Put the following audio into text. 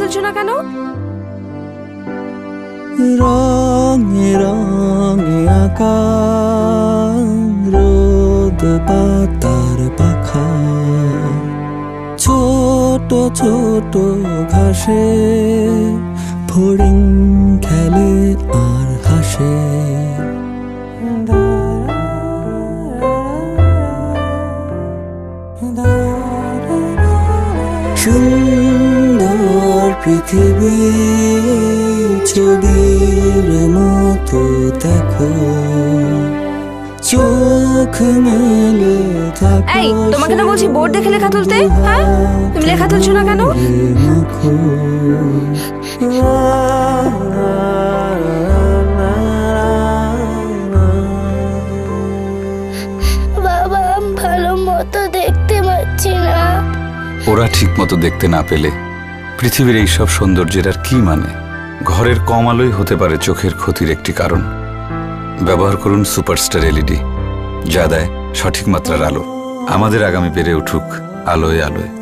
তুলছো না কেন? রঙে রঙে আঁকা রোদ পাতার পাখা। ছোট ছোট ঘাসে ফড়িং খেলে আর হাসে। সুন্দর পৃথিবী ছবির মতো দেখো। চোখ মেলে এই তোমাকে না বলছি বোর্ড দেখে লেখা তুলতে হ্যাঁ? তুমি লেখা তুলছো না কেন? বাবা আমি ভালো মতো দেখতে পাচ্ছি না। ওরা ঠিকমতো দেখতে না পেলে পৃথিবীর এই সব সৌন্দর্যের আর কি মানে? ঘরের কম আলোই হতে পারে চোখের ক্ষতির একটি কারণ। ব্যবহার করুন সুপারস্টার এলইডি। যা দেয় সঠিক মাত্রার আলো। আমাদের আগামী বেড়ে উঠুক আলোয় আলোয়।